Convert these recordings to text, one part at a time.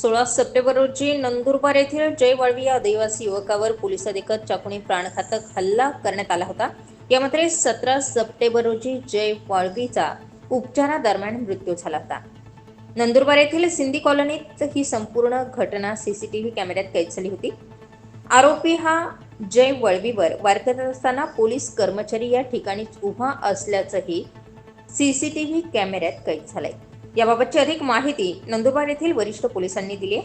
सोळा सप्टेंबर रोजी नंदुरबार येथील जय वाळवी या आदिवासी युवकावर पोलीस अधिकृत चाकूने प्राणघातक हल्ला करण्यात आला होता. यामध्ये सतरा सप्टेंबर रोजी जय वाळवीचा उपचारादरम्यान मृत्यू झाला होता. नंदुरबार येथील सिंधी कॉलनीत ही संपूर्ण घटना सीसीटीव्ही कॅमेऱ्यात कैद झाली होती. आरोपी हा जय वळवीवर वार करत असताना पोलीस कर्मचारी या ठिकाणीच उभा असल्याचंही सीसीटीव्ही कॅमेऱ्यात कैद झालंय. याबाबतची अधिक माहिती नंदुरबार येथील वरिष्ठ पोलिसांनी दिली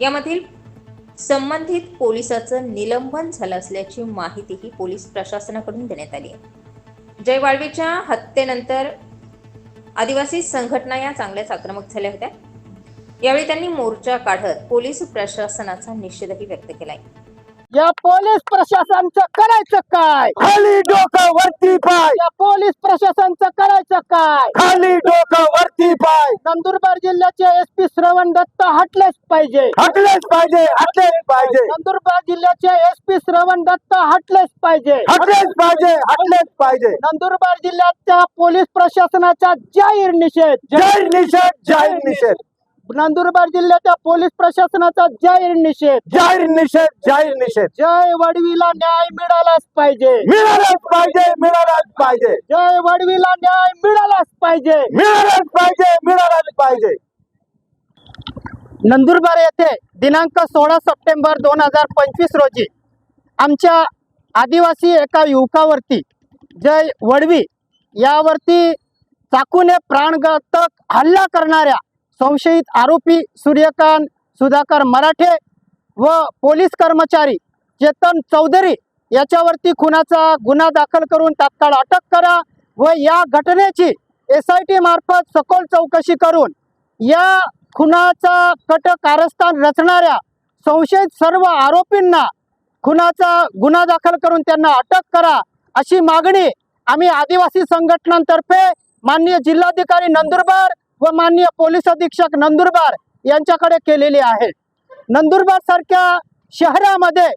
यामधील संबंधित पोलिसाचं निलंबन झालं असल्याची माहितीही पोलीस प्रशासनाकडून देण्यात आली आहे. जय वाळवीच्या हत्येनंतर आदिवासी संघटना या चांगल्याच आक्रमक झाल्या होत्या. यावेळी त्यांनी मोर्चा काढत पोलीस प्रशासनाचा निषेधही व्यक्त केलाय. या पोलीस प्रशासनचं करायचं काय? खाली डोकं वरती पाय. या पोलीस प्रशासनचं करायचं काय? खाली डोकं वरती पाय. नंदुरबार जिल्ह्याचे एस पी श्रवण दत्त हटलेच पाहिजे. हटलेच पाहिजे हटलेच पाहिजे. नंदुरबार जिल्ह्याचे एस पी श्रवण दत्त हटलेच पाहिजे. हटलेच पाहिजे हटलेच पाहिजे. नंदुरबार जिल्ह्याच्या पोलीस प्रशासनाचा जाहीर निषेध. जाहीर निषेध जाहीर निषेध. नंदुरबार जिल्ह्याच्या पोलीस प्रशासनाचा जाहीर निषेध. जाहीर निषेध जाहीर निषेध. जय वडवीला न्याय मिळालाच पाहिजे. मिळालाच पाहिजे मिळालाच पाहिजे. जय वडवीला न्याय मिळालाच पाहिजे. मिळालाच पाहिजे मिळालाच पाहिजे. नंदुरबार येथे दिनांक सोळा सप्टेंबर दोन हजार पंचवीस रोजी आमच्या आदिवासी एका युवकावरती जय वडवी यावरती चाकूने प्राणघातक हल्ला करणाऱ्या संशयित आरोपी सूर्यकांत सुधाकर मराठे व पोलीस कर्मचारी चेतन चौधरी याच्यावरती खुनाचा गुन्हा दाखल करून तात्काळ अटक करा व या घटनेची एस आय टी मार्फत सखोल चौकशी करून या खुनाचा कट कारस्थान रचणाऱ्या संशयित सर्व आरोपींना खुनाचा गुन्हा दाखल करून त्यांना अटक करा अशी मागणी आम्ही आदिवासी संघटनांतर्फे माननीय जिल्हाधिकारी नंदुरबार व माननीय पोलीस अधीक्षक नंदुरबार यांच्याकडे केलेली आहे. नंदुरबार सारख्या शहरामध्ये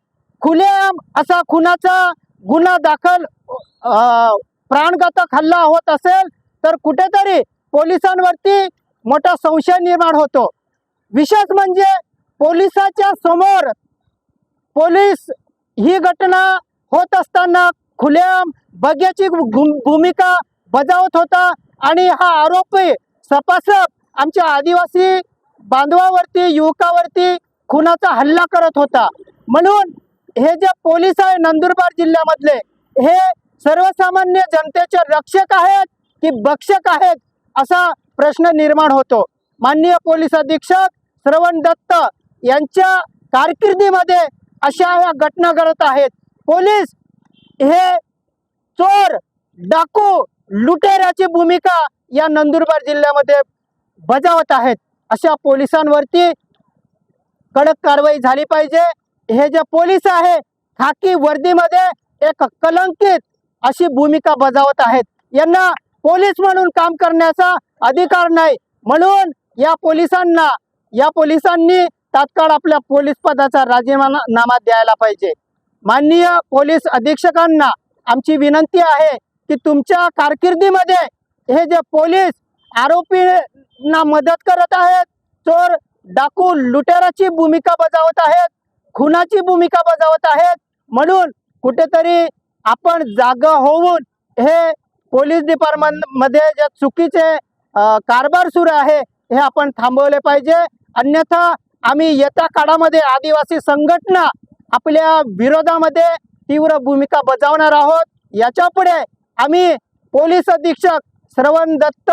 खुलेआम असा खुनाचा गुन्हा दाखल प्राणघातक हल्ला होत असेल तर कुठेतरी पोलिसांवरती मोठा संशय निर्माण होतो. विशेष म्हणजे पोलिसाच्या समोर पोलीस ही घटना होत असताना खुलेआम बग्याची भू- भूमिका बजावत होता आणि हा आरोपी सपासप आमच्या आदिवासी बांधवावरती युवकावरती खुनाचा हल्ला करत होता. म्हणून हे जे पोलीस आहे नंदुरबार जिल्ह्यामधले हे सर्वसामान्य जनतेचे रक्षक आहेत की भक्षक आहेत असा प्रश्न निर्माण होतो. माननीय पोलीस अधीक्षक श्रवण दत्त यांच्या कारकिर्दीमध्ये अशा ह्या घटना घडत आहेत. पोलीस हे चोर डाकू लुटेऱ्याची भूमिका या नंदुरबार जिल्ह्यामध्ये बजावत आहेत अशा पोलिसांवरती कडक कारवाई झाली पाहिजे. हे जे पोलीस आहे खाकी वर्दीमध्ये एक कलंकित अशी भूमिका बजावत आहेत. यांना पोलीस म्हणून काम करण्याचा अधिकार नाही. म्हणून या पोलिसांना या पोलिसांनी तात्काळ आपल्या पोलीस पदाचा राजीनामा नामा द्यायला पाहिजे. माननीय पोलीस अधीक्षकांना आमची विनंती आहे की तुमच्या कारकिर्दीमध्ये हे जे पोलीस आरोपींना मदत करत आहेत चोर डाकू लुटेराची भूमिका बजावत आहेत खुनाची भूमिका बजावत आहेत म्हणून कुठेतरी आपण जागा होऊन हे पोलीस डिपार्टमेंटमध्ये जे चुकीचे कारभार सुरू आहे हे आपण थांबवले पाहिजे. अन्यथा आम्ही येत्या काळामध्ये आदिवासी संघटना आपल्या विरोधामध्ये तीव्र भूमिका बजावणार आहोत. याच्यापुढे आम्ही पोलीस अधीक्षक श्रवण दत्त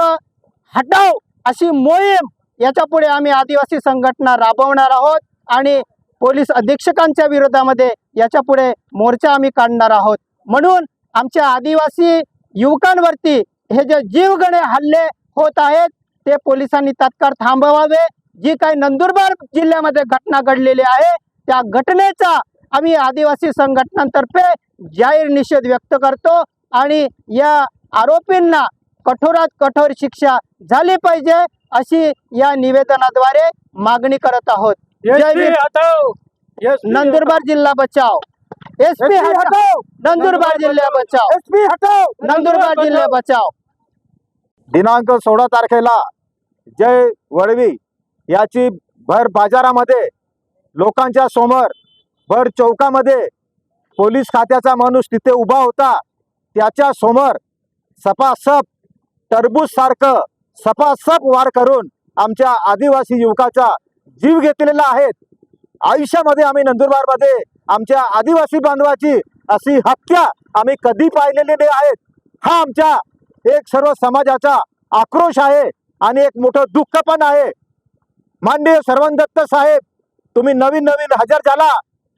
हटाव अशी मोहीम याच्यापुढे आम्ही आदिवासी संघटना राबवणार आहोत आणि पोलीस अधीक्षकांच्या विरोधामध्ये याच्यापुढे मोर्चा आम्ही काढणार आहोत. म्हणून आमच्या आदिवासी युवकांवरती हे जे जीवगणे हल्ले होत आहेत ते पोलिसांनी तात्काळ थांबवावे. जी काही नंदुरबार जिल्ह्यामध्ये घटना घडलेली आहे त्या घटनेचा आम्ही आदिवासी संघटनांतर्फे जाहीर निषेध व्यक्त करतो आणि या आरोपींना कठोरात कठोर शिक्षा झाली पाहिजे अशी या निवेदनाद्वारे मागणी करत आहोत. नंदुरबार जिल्हा बचाव. एस पी एसपी हटाओ. नंदुरबार जिल्हा बचाव. एसपी हटाओ. नंदुरबार जिल्हा बचाव. दिनांक सोळा तारखेला जय वडवी याची भर बाजारामध्ये लोकांच्या समोर भर चौकामध्ये पोलीस खात्याचा माणूस तिथे उभा होता. त्याच्यासमोर सपासप टरबूज सारखं सपासप वार करून आमच्या आदिवासी युवकाचा जीव घेतलेला आहे आयुष्यामध्ये आम्ही नंदुरबारमध्ये आमच्या आदिवासी बांधवाची अशी हत्या आम्ही कधी पाहिलेली नाही आहेत हा आमच्या एक सर्व समाजाचा आक्रोश आहे आणि एक मोठं दुःख पण आहे. माननीय सर्वदत्त साहेब तुम्ही नवीन नवीन हजर झाला.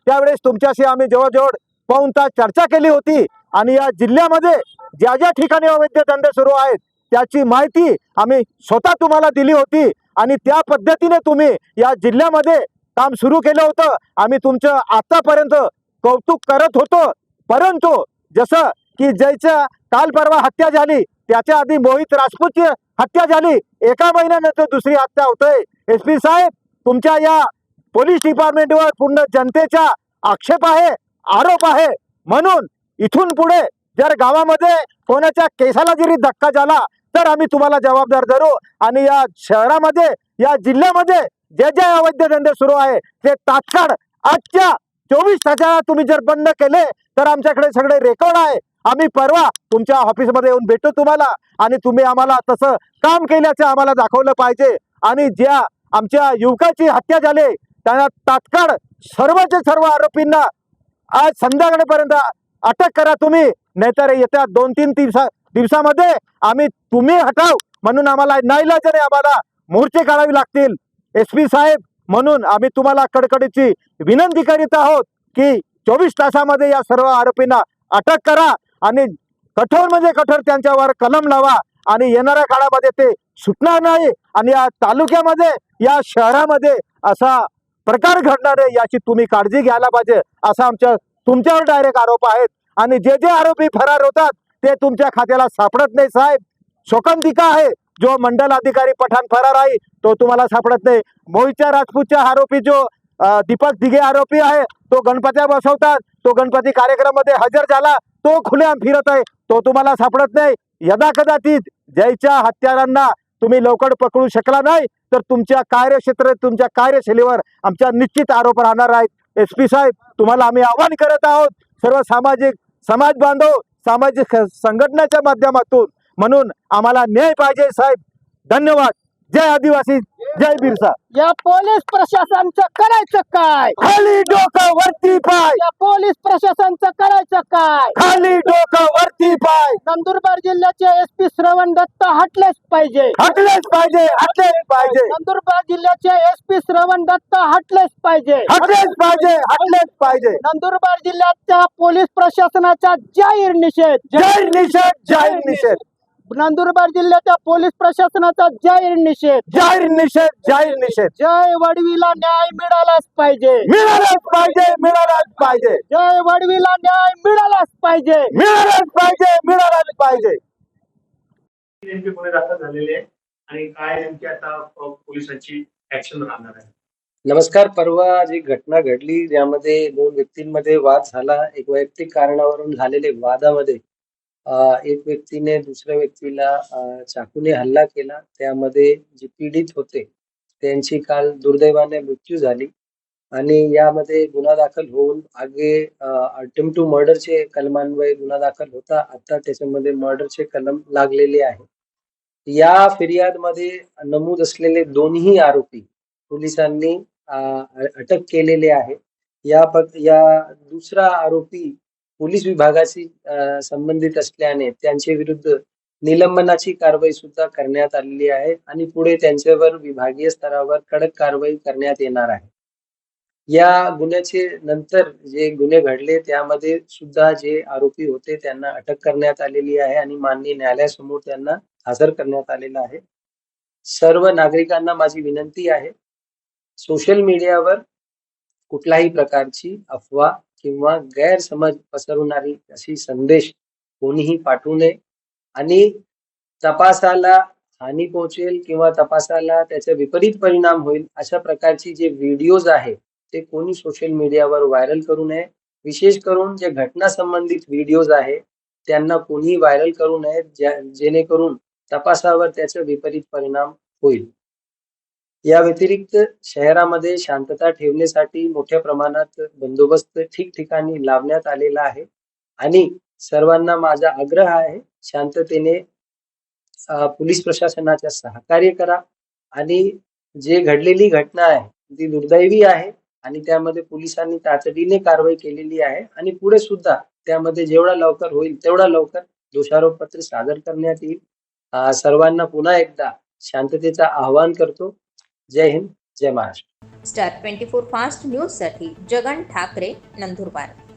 त्यावेळेस तुमच्याशी आम्ही जवळजवळ पाऊन तास चर्चा केली होती आणि या जिल्ह्यामध्ये ज्या ज्या ठिकाणी अवैध धंदे सुरू आहेत त्याची माहिती आम्ही स्वतः तुम्हाला दिली होती आणि त्या पद्धतीने तुम्ही या जिल्ह्यामध्ये काम सुरू केलं होतं. आम्ही तुमचं आतापर्यंत कौतुक करत होतो. परंतु जसं की ज्याच्या काल परवा हत्या झाली त्याच्या आधी मोहित राजपूतची हत्या झाली एका महिन्यानंतर दुसरी हत्या होतंय. एस पी साहेब तुमच्या या पोलीस डिपार्टमेंटवर पूर्ण जनतेचा आक्षेप आहे आरोप आहे. म्हणून इथून पुढे जर गावामध्ये कोणाच्या केसाला जरी धक्का झाला तर आम्ही तुम्हाला जबाबदार धरू. आणि या शहरामध्ये या जिल्ह्यामध्ये जे जे अवैध धंदे सुरू आहे ते तात्काळ आजच्या चोवीस तासाला तुम्ही जर बंद केले तर आमच्याकडे सगळे रेकॉर्ड आहे. आम्ही परवा तुमच्या ऑफिसमध्ये येऊन भेटू तुम्हाला. आणि तुम्ही आम्हाला तसं काम केल्याचं आम्हाला दाखवलं पाहिजे. आणि ज्या आमच्या युवकाची हत्या झाली त्यांना तात्काळ सर्वचे सर्व आरोपींना आज संध्याकाळपर्यंत अटक करा तुम्ही. नाहीतर येत्या दोन तीन दिवसा दिवसामध्ये आम्ही तुम्ही हटाव म्हणून आम्हाला नाईलाजाने आम्हाला मोर्चे काढावे लागतील. एस पी साहेब म्हणून आम्ही तुम्हाला कडकडीची विनंती करीत आहोत की चोवीस तासामध्ये या सर्व आरोपींना अटक करा आणि कठोर म्हणजे कठोर त्यांच्यावर कलम लावा आणि येणाऱ्या काळामध्ये ते सुटणार नाही आणि या तालुक्यामध्ये या शहरामध्ये असा प्रकार घडणार आहे याची तुम्ही काळजी घ्यायला पाहिजे असा आमच्या तुमच्यावर डायरेक्ट आरोप आहेत. आणि जे जे आरोपी फरार होतात ते तुमच्या खात्याला सापडत नाही साहेब. शोकांतिका आहे. जो मंडल अधिकारी पठाण फरार आहे तो तुम्हाला सापडत नाही. मोहितच्या राजपूतच्या आरोपी जो दीपक दिघे आरोपी आहे तो गणपत्या बसवतात. तो गणपती कार्यक्रमामध्ये हजर झाला. तो खुलेआम फिरत आहे. तो तुम्हाला सापडत नाही. यदा कदाचित ज्याच्या हत्यारांना तुम्ही लवकर पकडू शकला नाही तर तुमच्या कार्यक्षेत्र तुमच्या कार्यशैलीवर आमच्या निश्चित आरोप राहणार आहेत. एस पी साहेब तुम्हाला आम्ही आवाहन करत आहोत सर्व सामाजिक समाज बांधव सामाजिक संघटनाच्या माध्यमातून म्हणून आम्हाला न्याय पाहिजे साहेब. धन्यवाद. जय आदिवासी जय बिरसा. या पोलीस प्रशासनचं करायचं काय? खाली डोकं वरती पाय. या पोलीस प्रशासनचं करायचं काय? खाली डोकं वरती पाय. नंदुरबार जिल्ह्याचे एस पी श्रवण दत्त हटलेच पाहिजे. हटलेच पाहिजे हटलेच पाहिजे. नंदुरबार जिल्ह्याचे एस पी श्रवण दत्त हटलेच पाहिजे. हटलेच पाहिजे हटलेच पाहिजे. नंदुरबार जिल्ह्याच्या पोलीस प्रशासनाचा जाहीर निषेध. जय निषेध जाहीर निषेध. नंदुरबार जिल्ह्याच्या पोलीस प्रशासनाचा जाहीर निषेध. जाहीर निषेध जाहीर निषेध. जय वडवीला न्याय मिळालाच पाहिजे. मिळालाच पाहिजे मिळालाच पाहिजे. जय वडवीला न्याय मिळालाच पाहिजे. मिळालाच पाहिजे मिळालाच पाहिजे. नेमके गुन्हे दाखल झालेले आहे आणि काय नेमकी आता अ, पोलिसांची ऍक्शन राहणार आहे? नमस्कार परवा जी घटना घडली ज्यामध्ये दोन व्यक्तींमध्ये वाद झाला. एक वैयक्तिक कारणावरून झालेले वादामध्ये एक व्यक्तीने दुसऱ्या व्यक्तीला चाकूने हल्ला केला. त्यामध्ये जे पीडित होते त्यांची काल दुर्दैवाने मृत्यू झाली आणि यामध्ये गुन्हा दाखल होऊन आगे अटेम्प्ट टू मर्डरचे कलमान्वये गुन्हा दाखल होता. आता त्याच्यामध्ये मर्डरचे कलम लागलेले आहे. या फिर्यादमध्ये नमूद असलेले दोन्ही आरोपी पोलिसांनी अटक केलेले आहे. या या दुसरा आरोपी पोलीस विभागाशी संबंधित असल्याने त्यांच्या विरुद्ध निलंबनाची कारवाई सुद्धा करण्यात आलेली आहे आणि पुढे त्यांच्यावर विभागीय स्तरावर कडक कारवाई करण्यात येणार आहे. या गुन्ह्याचे नंतर जे गुन्हे घडले त्यामध्ये सुद्धा जे आरोपी होते त्यांना अटक करण्यात आलेली आहे आणि माननीय न्यायालयासमोर त्यांना हजर करण्यात आलेला आहे. सर्व नागरिकांना माझी विनंती आहे सोशल मीडियावर कुठल्याही प्रकारची अफवा किंवा गैरसमज पसरवणारी अशी संदेश कोणीही पाठवू नये. आणि तपासाला हानी पोहोचेल किंवा तपासाला त्याचा विपरीत परिणाम होईल अशा प्रकारची जे व्हिडिओज आहे ते कोणी सोशल मीडियावर व्हायरल करू नये. विशेष करून जे घटना संबंधित व्हिडिओज आहे त्यांना कोणीही व्हायरल करू नये ज्या- जेणेकरून तपासावर त्याचा विपरीत परिणाम होईल. या व्यतिरिक्त शहरामध्ये शांतता ठेवण्यासाठी मोठ्या प्रमाणात बंदोबस्त ठिकठिकाणी लावण्यात आलेला आहे. आणि सर्वांना माझा आग्रह आहे शांततेने पोलीस प्रशासनाच्या सहकार्य करा. आणि जे घडलेली घटना आहे ती दुर्दैवी आहे आणि त्यामध्ये पोलिसांनी तातडीने कारवाई केलेली आहे. आणि पुढे सुद्धा त्यामध्ये जेवढा लवकर होईल तेवढा लवकर दोषारोपपत्र सादर करण्यात येईल. सर्वांना पुन्हा एकदा शांततेचा आवाहन करतो. जय हिंद जय Maharashtra. Star twenty four fast न्यूजसाठी जगन ठाकरे नंदुरबार.